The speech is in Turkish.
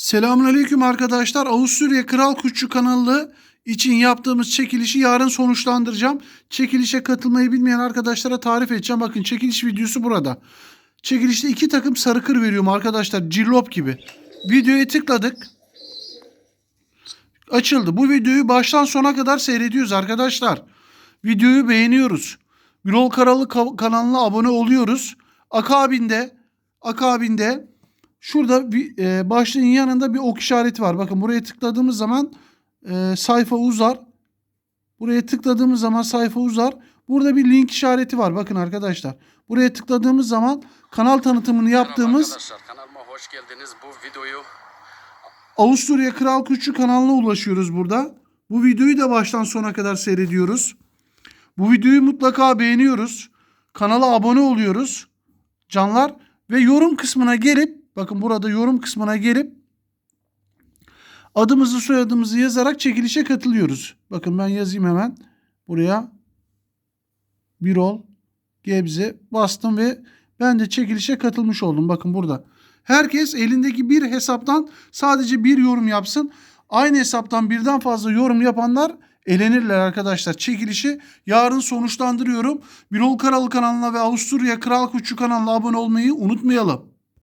Selamünaleyküm arkadaşlar. Avusturya Kral Kuşçu kanalı için yaptığımız çekilişi yarın sonuçlandıracağım. Çekilişe katılmayı bilmeyen arkadaşlara tarif edeceğim. Bakın çekiliş videosu burada. Çekilişte iki takım sarı kır veriyorum arkadaşlar. Cillop gibi. Videoya tıkladık. Açıldı. Bu videoyu baştan sona kadar seyrediyoruz arkadaşlar. Videoyu beğeniyoruz. Birol Karalı ka- kanalına abone oluyoruz. Akabinde akabinde Şurada bir e, başlığın yanında bir ok işareti var. Bakın buraya tıkladığımız zaman e, sayfa uzar. Buraya tıkladığımız zaman sayfa uzar. Burada bir link işareti var. Bakın arkadaşlar. Buraya tıkladığımız zaman kanal tanıtımını yaptığımız Arkadaşlar kanalıma hoş geldiniz. Bu videoyu Avusturya Kral Kuşçu kanalına ulaşıyoruz burada. Bu videoyu da baştan sona kadar seyrediyoruz. Bu videoyu mutlaka beğeniyoruz. Kanala abone oluyoruz. Canlar ve yorum kısmına gelip bakın burada yorum kısmına gelip adımızı soyadımızı yazarak çekilişe katılıyoruz. Bakın ben yazayım hemen buraya. Birol Gebze bastım ve ben de çekilişe katılmış oldum. Bakın burada. Herkes elindeki bir hesaptan sadece bir yorum yapsın. Aynı hesaptan birden fazla yorum yapanlar elenirler arkadaşlar. Çekilişi yarın sonuçlandırıyorum. Birol Karalı kanalına ve Avusturya Kral Kuşçu kanalına abone olmayı unutmayalım.